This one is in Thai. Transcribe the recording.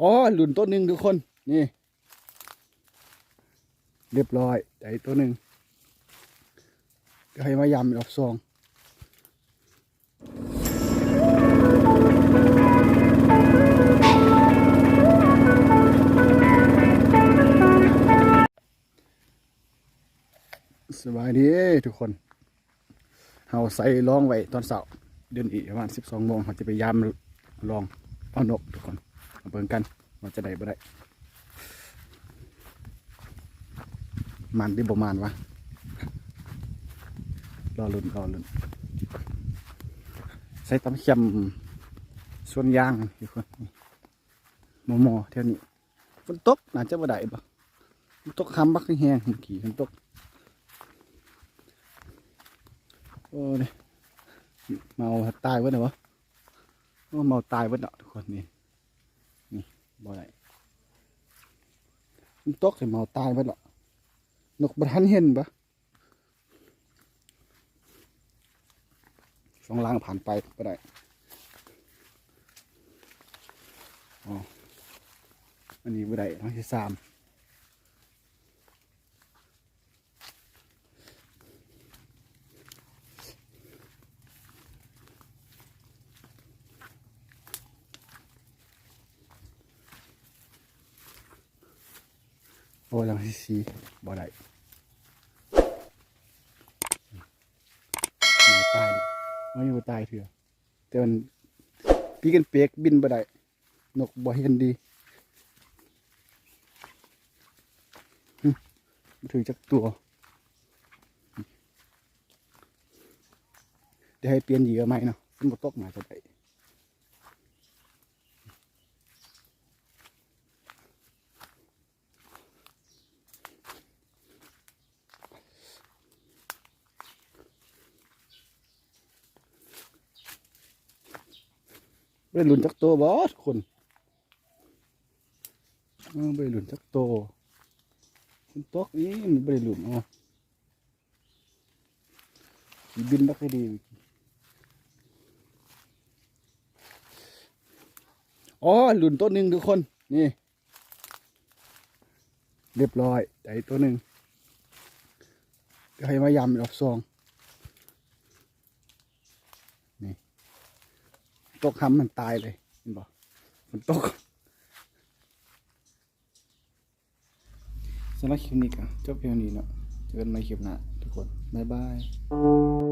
อ๋อหลุนตัวหนึ่งทุกคน นี่ เรียบร้อยแต่อีกตัวหนึ่งก็ให้มายำรอบสองสบายดีทุกคน เฮาใส่ลองไว้ตอนเสาร์เดือนอีกประมาณสิบสองโมงเขาจะไปยามลองเอานกทุกคน เบิ่งกันว่าจะได้บ่ได้มันที่ประมาณวะรอลุ่นรอลุ่นใส่ตำเค็มส่วนยางทุกคนมอมอเท่านี้ฝนตกน่าจะบ่ได้บ่ฝนตกคำบักแห้งเมื่อกี้ฝนตกโอ้ยเมาตายเว้ยเหรอวะเมาตายเว้ยเนาะทุกคนนี่ บ่ได้ฝนตกใส่เมาตายไปหรอนาะนกบรันเห็นปะสองล่างผ่านไปบ่ได้อ๋ออันนี้บ่ได้ทั้งที่สาม โอ้ลังที่สี่บ่ได้หมาตายดิมันอยู่ตายเถื่อแต่มันปีกันเปียกบินบ่ได้นกบ่เห็นดีหึบ่ถึงจักตัวเดี๋ยวให้เปลี่ยนเหยื่อใหม่เนาะมันบ่ตกมาจะได้บ่ได้หลุนจักโตบ่ทุกคนเออบ่ได้หลุนจักโตัวมันตกนี่มันได้หลุนอ๋อบินบักให้ดีอ๋อหลุนตัวหนึ่งทุกคนนี่ เรียบร้อยแต่อีกตัวหนึ่งก็ให้มายำรอบสองนี่ ตกคำมันตายเลยเห็นบอกมันตกสำหรับคลิปนี้ก็จบเพียงนี้เนาะเจอกันใหม่คลิปหน้าทุกคน บ๊ายบาย